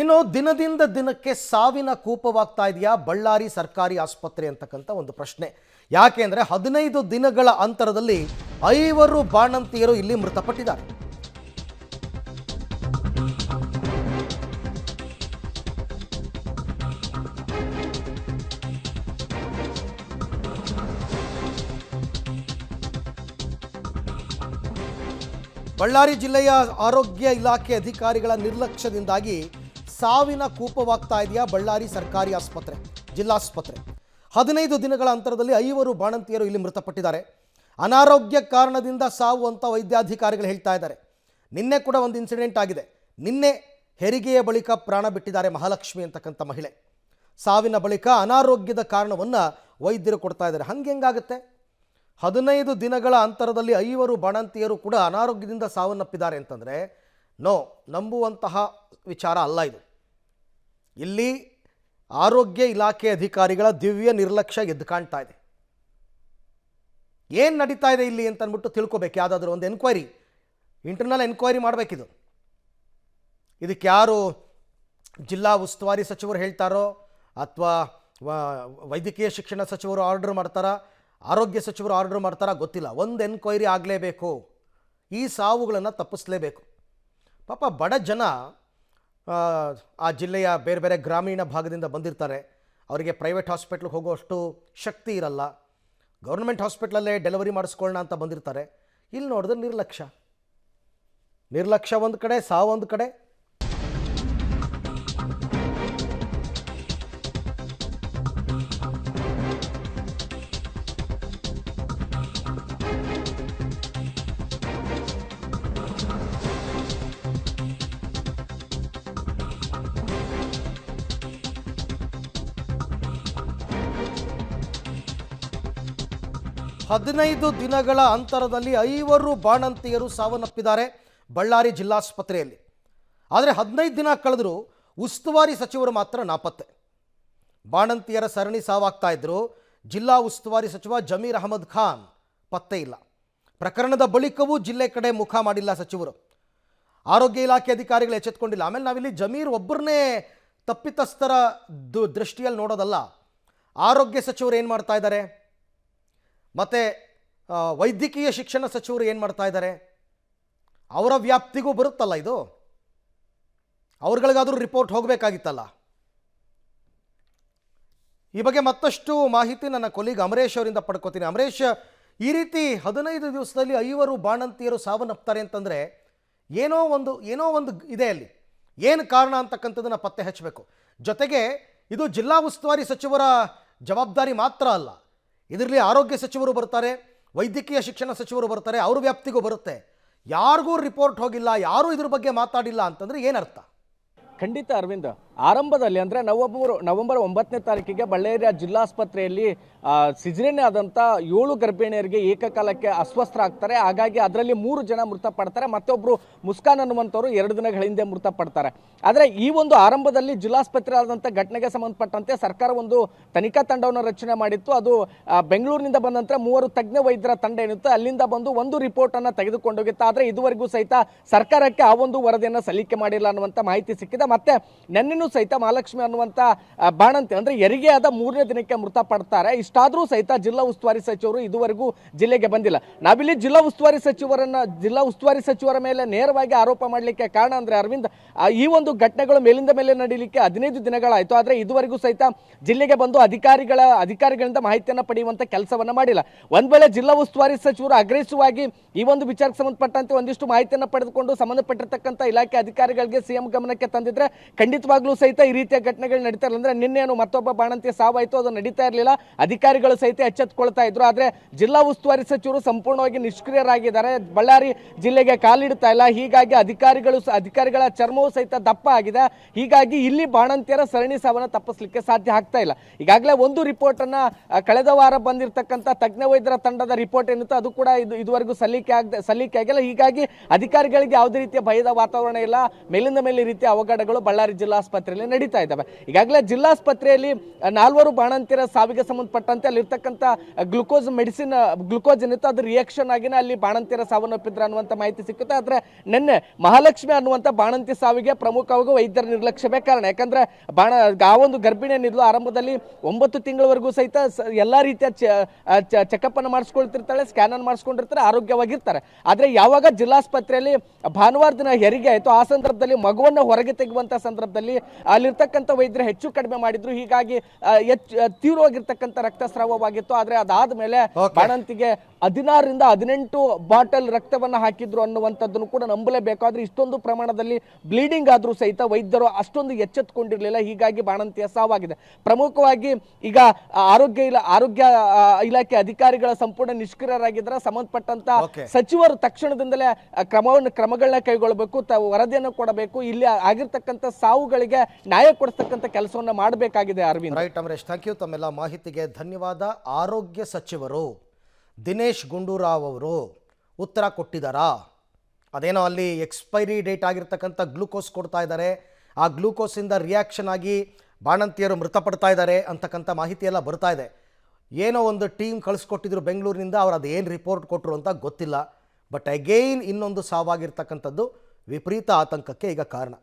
ಇನ್ನು ದಿನದಿಂದ ದಿನಕ್ಕೆ ಸಾವಿನ ಕೂಪವಾಗ್ತಾ ಇದೆಯಾ? ಬಳ್ಳಾರಿ ಸರ್ಕಾರಿ ಆಸ್ಪತ್ರೆ ಅಂತಕ್ಕಂಥ ಒಂದು ಪ್ರಶ್ನೆ. ಯಾಕೆ ಅಂದರೆ ಹದಿನೈದು ದಿನಗಳ ಅಂತರದಲ್ಲಿ ಐವರು ಬಾಣಂತಿಯರು ಇಲ್ಲಿ ಮೃತಪಟ್ಟಿದ್ದಾರೆ. ಬಳ್ಳಾರಿ ಜಿಲ್ಲೆಯ ಆರೋಗ್ಯ ಇಲಾಖೆ ಅಧಿಕಾರಿಗಳ ನಿರ್ಲಕ್ಷ್ಯದಿಂದಾಗಿ ಸಾವಿನ ಕೂಪವಾಗ್ತಾ ಇದೆಯಾ ಬಳ್ಳಾರಿ ಸರ್ಕಾರಿ ಆಸ್ಪತ್ರೆ, ಜಿಲ್ಲಾಸ್ಪತ್ರೆ? ಹದಿನೈದು ದಿನಗಳ ಅಂತರದಲ್ಲಿ ಐವರು ಬಾಣಂತಿಯರು ಇಲ್ಲಿ ಮೃತಪಟ್ಟಿದ್ದಾರೆ. ಅನಾರೋಗ್ಯ ಕಾರಣದಿಂದ ಸಾವು ಅಂತ ವೈದ್ಯಾಧಿಕಾರಿಗಳು ಹೇಳ್ತಾ ಇದ್ದಾರೆ. ನಿನ್ನೆ ಕೂಡ ಒಂದು ಇನ್ಸಿಡೆಂಟ್ ಆಗಿದೆ. ನಿನ್ನೆ ಹೆರಿಗೆಯ ಬಳಿಕ ಪ್ರಾಣ ಬಿಟ್ಟಿದ್ದಾರೆ ಮಹಾಲಕ್ಷ್ಮಿ ಅಂತಕ್ಕಂಥ ಮಹಿಳೆ. ಸಾವಿನ ಬಳಿಕ ಅನಾರೋಗ್ಯದ ಕಾರಣವನ್ನು ವೈದ್ಯರು ಕೊಡ್ತಾ ಇದ್ದಾರೆ. ಹಂಗೆ ಹೆಂಗಾಗುತ್ತೆ? ಹದಿನೈದು ದಿನಗಳ ಅಂತರದಲ್ಲಿ ಐವರು ಬಾಣಂತಿಯರು ಕೂಡ ಅನಾರೋಗ್ಯದಿಂದ ಸಾವನ್ನಪ್ಪಿದ್ದಾರೆ ಅಂತಂದರೆ, ನೋ, ನಂಬುವಂತಹ ವಿಚಾರ ಅಲ್ಲ ಇದು. ಇಲ್ಲಿ ಆರೋಗ್ಯ ಇಲಾಖೆ ಅಧಿಕಾರಿಗಳ ದಿವ್ಯ ನಿರ್ಲಕ್ಷ್ಯ ಎದ್ದು ಕಾಣ್ತಾ ಇದೆ. ಏನು ನಡೀತಾ ಇದೆ ಇಲ್ಲಿ ಅಂತ ಅಂದ್ಬಿಟ್ಟು ತಿಳ್ಕೊಬೇಕು. ಯಾವುದಾದ್ರೂ ಒಂದು ಎನ್ಕ್ವೈರಿ ಇಂಟರ್ನಲ್ ಎನ್ಕ್ವೈರಿ ಮಾಡಬೇಕಿದು. ಇದಕ್ಕೆ ಯಾರು ಜಿಲ್ಲಾ ಉಸ್ತುವಾರಿ ಸಚಿವರು ಹೇಳ್ತಾರೋ ಅಥವಾ ವೈದ್ಯಕೀಯ ಶಿಕ್ಷಣ ಸಚಿವರು ಆರ್ಡರ್ ಮಾಡ್ತಾರಾ, ಆರೋಗ್ಯ ಸಚಿವರು ಆರ್ಡರ್ ಮಾಡ್ತಾರಾ ಗೊತ್ತಿಲ್ಲ. ಒಂದು ಎನ್ಕ್ವೈರಿ ಆಗಲೇಬೇಕು. ಈ ಸಾವುಗಳನ್ನು ತಪ್ಪಿಸಲೇಬೇಕು. ಪಾಪ ಬಡ ಜನ ಆ, ಜಿಲ್ಲೆಯ ಬೇರೆ ಬೇರೆ ಗ್ರಾಮೀಣ ಭಾಗದಿಂದ ಬಂದಿರ್ತಾರೆ. ಅವರಿಗೆ ಪ್ರೈವೇಟ್ ಹಾಸ್ಪಿಟ್ಲಿಗೆ ಹೋಗುವಷ್ಟು ಶಕ್ತಿ ಇರಲ್ಲ. ಗೌರ್ಮೆಂಟ್ ಹಾಸ್ಪಿಟ್ಲಲ್ಲೇ ಡೆಲಿವರಿ ಮಾಡಿಸ್ಕೊಳ್ಳೋಣ ಅಂತ ಬಂದಿರ್ತಾರೆ. ಇಲ್ಲಿ ನೋಡಿದ್ರೆ ನಿರ್ಲಕ್ಷ್ಯ. ನಿರ್ಲಕ್ಷ್ಯ ಒಂದು ಕಡೆ ಸಾವು ಒಂದು ಕಡೆ ಹದಿನೈದು ದಿನಗಳ ಅಂತರದಲ್ಲಿ ಐವರು ಬಾಣಂತಿಯರು ಸಾವನ್ನಪ್ಪಿದ್ದಾರೆ ಬಳ್ಳಾರಿ ಜಿಲ್ಲಾಸ್ಪತ್ರೆಯಲ್ಲಿ. ಆದರೆ ಹದಿನೈದು ದಿನ ಕಳೆದರೂ ಉಸ್ತುವಾರಿ ಸಚಿವರು ಮಾತ್ರ ನಾಪತ್ತೆ. ಬಾಣಂತಿಯರ ಸರಣಿ ಸಾವಾಗ್ತಾ ಇದ್ದರು ಜಿಲ್ಲಾ ಉಸ್ತುವಾರಿ ಸಚಿವ ಜಮೀರ್ ಅಹಮದ್ ಖಾನ್ ಪತ್ತೆ ಇಲ್ಲ. ಪ್ರಕರಣದ ಬಳಿಕವೂ ಜಿಲ್ಲೆ ಕಡೆ ಮುಖ ಮಾಡಿಲ್ಲ ಸಚಿವರು. ಆರೋಗ್ಯ ಇಲಾಖೆ ಅಧಿಕಾರಿಗಳು ಎಚ್ಚೆತ್ಕೊಂಡಿಲ್ಲ. ಆಮೇಲೆ ನಾವಿಲ್ಲಿ ಜಮೀರ್ ಒಬ್ಬರನ್ನೇ ತಪ್ಪಿತಸ್ಥರ ದೃಷ್ಟಿಯಲ್ಲಿ ನೋಡೋದಲ್ಲ. ಆರೋಗ್ಯ ಸಚಿವರು ಏನು ಮಾಡ್ತಾ ಇದ್ದಾರೆ? ಮತ್ತು ವೈದ್ಯಕೀಯ ಶಿಕ್ಷಣ ಸಚಿವರು ಏನು ಮಾಡ್ತಾ ಇದ್ದಾರೆ? ಅವರ ವ್ಯಾಪ್ತಿಗೂ ಬರುತ್ತಲ್ಲ ಇದು? ಅವ್ರಗಳಿಗಾದರೂ ರಿಪೋರ್ಟ್ ಹೋಗಬೇಕಾಗಿತ್ತಲ್ಲ? ಈ ಬಗ್ಗೆ ಮತ್ತಷ್ಟು ಮಾಹಿತಿ ನನ್ನ ಕೊಲೀಗ್ ಅಮರೇಶ್ ಅವರಿಂದ ಪಡ್ಕೋತೀನಿ. ಅಮರೇಶ್, ಈ ರೀತಿ ಹದಿನೈದು ದಿವಸದಲ್ಲಿ ಐವರು ಬಾಣಂತಿಯರು ಸಾವನ್ನಪ್ತಾರೆ ಅಂತಂದರೆ ಏನೋ ಒಂದು ಏನೋ ಒಂದು ಇದೆ ಅಲ್ಲಿ. ಏನು ಕಾರಣ ಅಂತಕ್ಕಂಥದ್ದನ್ನು ಪತ್ತೆ ಹಚ್ಚಬೇಕು. ಜೊತೆಗೆ ಇದು ಜಿಲ್ಲಾ ಉಸ್ತುವಾರಿ ಸಚಿವರ ಜವಾಬ್ದಾರಿ ಮಾತ್ರ ಅಲ್ಲ. ಇದರಲ್ಲಿ ಆರೋಗ್ಯ ಸಚಿವರು ಬರ್ತಾರೆ, ವೈದ್ಯಕೀಯ ಶಿಕ್ಷಣ ಸಚಿವರು ಬರ್ತಾರೆ, ಅವ್ರ ವ್ಯಾಪ್ತಿಗೂ ಬರುತ್ತೆ. ಯಾರಿಗೂ ರಿಪೋರ್ಟ್ ಹೋಗಿಲ್ಲ, ಯಾರೂ ಇದ್ರ ಬಗ್ಗೆ ಮಾತಾಡಿಲ್ಲ ಅಂತಂದರೆ ಏನರ್ಥ ಖಂಡಿತ ಅರವಿಂದ್. ಆರಂಭದಲ್ಲಿ ಅಂದರೆ ನವಂಬರ್ ನವೆಂಬರ್ ಒಂಬತ್ತನೇ ತಾರೀಕಿಗೆ ಬಳ್ಳಾರಿಯ ಜಿಲ್ಲಾಸ್ಪತ್ರೆಯಲ್ಲಿ ಸಿಜರೇನ್ ಆದಂಥ ಏಳು ಗರ್ಭಿಣಿಯರಿಗೆ ಏಕಕಾಲಕ್ಕೆ ಅಸ್ವಸ್ಥರಾಗ್ತಾರೆ. ಹಾಗಾಗಿ ಅದರಲ್ಲಿ ಮೂರು ಜನ ಮೃತಪಡ್ತಾರೆ. ಮತ್ತೊಬ್ಬರು ಮುಸ್ಕಾನ್ ಅನ್ನುವಂಥವ್ರು ಎರಡು ದಿನಗಳ ಹಿಂದೆ ಮೃತಪಡ್ತಾರೆ. ಆದರೆ ಈ ಒಂದು ಆರಂಭದಲ್ಲಿ ಜಿಲ್ಲಾಸ್ಪತ್ರೆ ಆದಂಥ ಘಟನೆಗೆ ಸಂಬಂಧಪಟ್ಟಂತೆ ಸರ್ಕಾರ ಒಂದು ತನಿಖಾ ತಂಡವನ್ನು ರಚನೆ ಮಾಡಿತ್ತು. ಅದು ಬೆಂಗಳೂರಿನಿಂದ ಬಂದಂತೆ ಮೂವರು ತಜ್ಞ ವೈದ್ಯರ ತಂಡ ಏನಿತ್ತು, ಅಲ್ಲಿಂದ ಬಂದು ಒಂದು ರಿಪೋರ್ಟನ್ನು ತೆಗೆದುಕೊಂಡೋಗಿತ್ತು. ಆದರೆ ಇದುವರೆಗೂ ಸಹಿತ ಸರ್ಕಾರಕ್ಕೆ ಆ ಒಂದು ವರದಿಯನ್ನು ಸಲ್ಲಿಕೆ ಮಾಡಿಲ್ಲ ಅನ್ನುವಂಥ ಮಾಹಿತಿ ಸಿಕ್ಕಿದೆ. ಮತ್ತೆ ನೆನ್ನೆನೂ ಸಹಿತ ಮಹಾಲಕ್ಷ್ಮಿ ಅನ್ನುವಂಥ ಆ, ಬಾಣಂತಿ ಅಂದರೆ ಹೆರಿಗೆ ಆದ ಮೂರನೇ ದಿನಕ್ಕೆ ಮೃತಪಡ್ತಾರೆ. ಇಷ್ಟಾದರೂ ಸಹಿತ ಜಿಲ್ಲಾ ಉಸ್ತುವಾರಿ ಸಚಿವರು ಇದುವರೆಗೂ ಜಿಲ್ಲೆಗೆ ಬಂದಿಲ್ಲ. ನಾವಿಲ್ಲಿ ಜಿಲ್ಲಾ ಉಸ್ತುವಾರಿ ಸಚಿವರನ್ನ ಜಿಲ್ಲಾ ಉಸ್ತುವಾರಿ ಸಚಿವರ ಮೇಲೆ ನೇರವಾಗಿ ಆರೋಪ ಮಾಡಲಿಕ್ಕೆ ಕಾರಣ ಅಂದರೆ ಅರವಿಂದ್ ಈ ಒಂದು ಘಟನೆಗಳು ಮೇಲಿಂದ ಮೇಲೆ ನಡೀಲಿಕ್ಕೆ ಹದಿನೈದು ದಿನಗಳಾಯಿತು. ಆದರೆ ಇದುವರೆಗೂ ಸಹಿತ ಜಿಲ್ಲೆಗೆ ಬಂದು ಅಧಿಕಾರಿಗಳ ಅಧಿಕಾರಿಗಳಿಂದ ಮಾಹಿತಿಯನ್ನು ಪಡೆಯುವಂಥ ಕೆಲಸವನ್ನ ಮಾಡಿಲ್ಲ. ಒಂದ್ ವೇಳೆ ಜಿಲ್ಲಾ ಉಸ್ತುವಾರಿ ಸಚಿವರು ಅಗ್ರೆಸಿವ್ ಆಗಿ ಈ ಒಂದು ವಿಚಾರಕ್ಕೆ ಸಂಬಂಧಪಟ್ಟಂತೆ ಒಂದಿಷ್ಟು ಮಾಹಿತಿಯನ್ನು ಪಡೆದುಕೊಂಡು ಸಂಬಂಧಪಟ್ಟಿರ್ತಕ್ಕಂಥ ಇಲಾಖೆ ಅಧಿಕಾರಿಗಳಿಗೆ ಸಿಎಂ ಗಮನಕ್ಕೆ ತಂದಿದ್ರೆ ಖಂಡಿತವಾಗ್ಲೂ ಸಹಿತ ಈ ರೀತಿಯ ಘಟನೆಗಳು ನಡೀತಾ ಇರಲಿಲ್ಲ. ಅಂದ್ರೆ ನಿನ್ನೇನು ಮತ್ತೊಬ್ಬ ಬಾಣಂತಿ ಸಾವಾಯಿತು, ಅದು ನಡೀತಾ ಇರಲಿಲ್ಲ. ಅಧಿಕಾರಿಗಳು ಸಹಿತ ಎಚ್ಚೆತ್ತುಕೊಳ್ತಾ ಇದ್ರು. ಆದ್ರೆ ಜಿಲ್ಲಾ ಉಸ್ತುವಾರಿ ಸಚಿವರು ಸಂಪೂರ್ಣವಾಗಿ ನಿಷ್ಕ್ರಿಯರಾಗಿದ್ದಾರೆ. ಬಳ್ಳಾರಿ ಜಿಲ್ಲೆಗೆ ಕಾಲಿಡ್ತಾ ಇಲ್ಲ. ಹೀಗಾಗಿ ಅಧಿಕಾರಿಗಳು ಅಧಿಕಾರಿಗಳ ಚರ್ಮವು ಸಹಿತ ದಪ್ಪ ಆಗಿದೆ. ಹೀಗಾಗಿ ಇಲ್ಲಿ ಬಾಣಂತಿಯರ ಸರಣಿ ಸಾವನ್ನ ತಪ್ಪಿಸಲಿಕ್ಕೆ ಸಾಧ್ಯ ಆಗ್ತಾ ಇಲ್ಲ. ಈಗಾಗಲೇ ಒಂದು ರಿಪೋರ್ಟ್ ಅನ್ನ ಕಳೆದ ವಾರ ಬಂದಿರತಕ್ಕಂಥ ತಜ್ಞ ವೈದ್ಯರ ತಂಡದ ರಿಪೋರ್ಟ್ ಏನಿತ್ತು ಅದು ಕೂಡ ಇದು, ಇದುವರೆಗೂ ಸಲ್ಲಿಕೆ ಆಗ ಸಲ್ಲಿಕೆ ಆಗಿಲ್ಲ. ಹೀಗಾಗಿ ಅಧಿಕಾರಿಗಳಿಗೆ ಯಾವುದೇ ರೀತಿಯ ಭಯದ ವಾತಾವರಣ ಇಲ್ಲ. ಮೇಲಿಂದ ಮೇಲೆ ರೀತಿಯ ಅವಘಡ ಅವಘಡಗಳು ಬಳ್ಳಾರಿ ಜಿಲ್ಲಾಸ್ಪತ್ರೆಯಲ್ಲಿ ನಡೀತಾ ಇದ್ದಾವೆ. ಈಗಾಗಲೇ ಜಿಲ್ಲಾಸ್ಪತ್ರೆಯಲ್ಲಿ ನಾಲ್ವರು ಬಾಣಂತಿರ ಸಾವಿಗೆ ಸಂಬಂಧಪಟ್ಟಂತೆ ಅಲ್ಲಿರ್ತಕ್ಕಂಥ ಗ್ಲುಕೋಸ್ ಮೆಡಿಸಿನ್ ಗ್ಲುಕೋಸ್ ಏನಿತ್ತು ಅದು ರಿಯಾಕ್ಷನ್ ಆಗಿನ ಅಲ್ಲಿ ಬಾಣಂತಿರ ಸಾವನ್ನಪ್ಪಿದ್ರು ಅನ್ನುವಂಥ ಮಾಹಿತಿ ಸಿಕ್ಕುತ್ತೆ. ಆದ್ರೆ ನಿನ್ನೆ ಮಹಾಲಕ್ಷ್ಮಿ ಅನ್ನುವಂಥ ಬಾಣಂತಿ ಸಾವಿಗೆ ಪ್ರಮುಖವಾಗಿ ವೈದ್ಯರ ನಿರ್ಲಕ್ಷ್ಯವೇ ಕಾರಣ. ಯಾಕಂದ್ರೆ ಬಾಣ, ಆ ಒಂದು ಗರ್ಭಿಣಿ ಏನಿದ್ಲು ಆರಂಭದಲ್ಲಿ ಒಂಬತ್ತು ತಿಂಗಳವರೆಗೂ ಸಹಿತ ಎಲ್ಲಾ ರೀತಿಯ ಚೆಕಪ್ ಅನ್ನು ಮಾಡಿಸ್ಕೊಳ್ತಿರ್ತಾಳೆ ಸ್ಕ್ಯಾನ್ ಅನ್ನು ಮಾಡಿಸ್ಕೊಂಡಿರ್ತಾರೆ, ಆರೋಗ್ಯವಾಗಿರ್ತಾರೆ. ಆದ್ರೆ ಯಾವಾಗ ಜಿಲ್ಲಾಸ್ಪತ್ರೆಯಲ್ಲಿ ಭಾನುವಾರ ದಿನ ಹೆರಿಗೆ ಆಯಿತು ಆ ಸಂದರ್ಭದಲ್ಲಿ ಮಗುವನ್ನ ಹೊರಗೆ ತೆಗೆಯುವಂಥ ಸಂದರ್ಭದಲ್ಲಿ ಅಲ್ಲಿರ್ತಕ್ಕಂಥ ವೈದ್ಯರು ಹೆಚ್ಚು ಕಡಿಮೆ ಮಾಡಿದ್ರು ಹೀಗಾಗಿ ಹೆಚ್ಚು ತೀವ್ರವಾಗಿರ್ತಕ್ಕಂಥ ರಕ್ತಸ್ರಾವವಾಗಿತ್ತು ಆದ್ರೆ ಅದಾದ ಮೇಲೆ. ಬಾಣಂತಿಗೆ ಹದಿನಾರರಿಂದ ಹದಿನೆಂಟು ಬಾಟಲ್ ರಕ್ತವನ್ನು ಹಾಕಿದ್ರು ಅನ್ನುವಂಥದ್ದನ್ನು ಕೂಡ ನಂಬಲೇಬೇಕಾದ್ರೆ ಇಷ್ಟೊಂದು ಪ್ರಮಾಣದಲ್ಲಿ ಬ್ಲೀಡಿಂಗ್ ಆದರೂ ಸಹಿತ ವೈದ್ಯರು ಅಷ್ಟೊಂದು ಎಚ್ಚೆತ್ತುಕೊಂಡಿರಲಿಲ್ಲ ಹೀಗಾಗಿ ಬಾಣಂತಿಯ ಸಾವಾಗಿದೆ. ಪ್ರಮುಖವಾಗಿ ಈಗ ಆರೋಗ್ಯ ಇಲ ಆರೋಗ್ಯ ಇಲಾಖೆ ಅಧಿಕಾರಿಗಳ ಸಂಪೂರ್ಣ ನಿಷ್ಕ್ರಿಯರಾಗಿದ್ದರೆ. ಸಂಬಂಧಪಟ್ಟಂತ. ಸಚಿವರು ತಕ್ಷಣದಿಂದಲೇ ಕ್ರಮವನ್ನು ಕ್ರಮಗಳನ್ನ ಕೈಗೊಳ್ಳಬೇಕು. ತ ವರದಿಯನ್ನು ಕೊಡಬೇಕು. ಇಲ್ಲಿ ಆಗಿರ್ತಕ್ಕಂಥ ಸಾವುಗಳಿಗೆ ನ್ಯಾಯ ಕೊಡಿಸ್ತಕ್ಕಂಥ ಕೆಲಸವನ್ನು ಮಾಡಬೇಕಾಗಿದೆ Arvind. Right Amaresh thank you. ತಮ್ಮೆಲ್ಲ ಮಾಹಿತಿಗೆ ಧನ್ಯವಾದ. ಆರೋಗ್ಯ ಸಚಿವರು. ದಿನೇಶ್ ಗುಂಡೂರಾವ್ ಅವರು ಉತ್ತರ ಕೊಟ್ಟಿದ್ದಾರಾ ಅದೇನೋ ಅಲ್ಲಿ ಎಕ್ಸ್ಪೈರಿ ಡೇಟ್ ಆಗಿರ್ತಕ್ಕಂಥ ಗ್ಲೂಕೋಸ್ ಕೊಡ್ತಾ ಇದ್ದಾರೆ ಆ ಗ್ಲೂಕೋಸಿಂದ ರಿಯಾಕ್ಷನ್ ಆಗಿ ಬಾಣಂತಿಯರು ಮೃತಪಡ್ತಾ ಇದ್ದಾರೆ ಅಂತಕ್ಕಂಥ ಮಾಹಿತಿ ಎಲ್ಲ ಬರ್ತಾ ಇದೆ. ಏನೋ ಒಂದು ಟೀಮ್ ಕಳಿಸ್ಕೊಟ್ಟಿದ್ರು ಬೆಂಗಳೂರಿನಿಂದ, ಅವ್ರು ಅದು ರಿಪೋರ್ಟ್ ಕೊಟ್ಟರು ಅಂತ ಗೊತ್ತಿಲ್ಲ. ಬಟ್ ಅಗೈನ್ ಇನ್ನೊಂದು ಸಾವಾಗಿರ್ತಕ್ಕಂಥದ್ದು ವಿಪರೀತ ಆತಂಕಕ್ಕೆ ಈಗ ಕಾರಣ.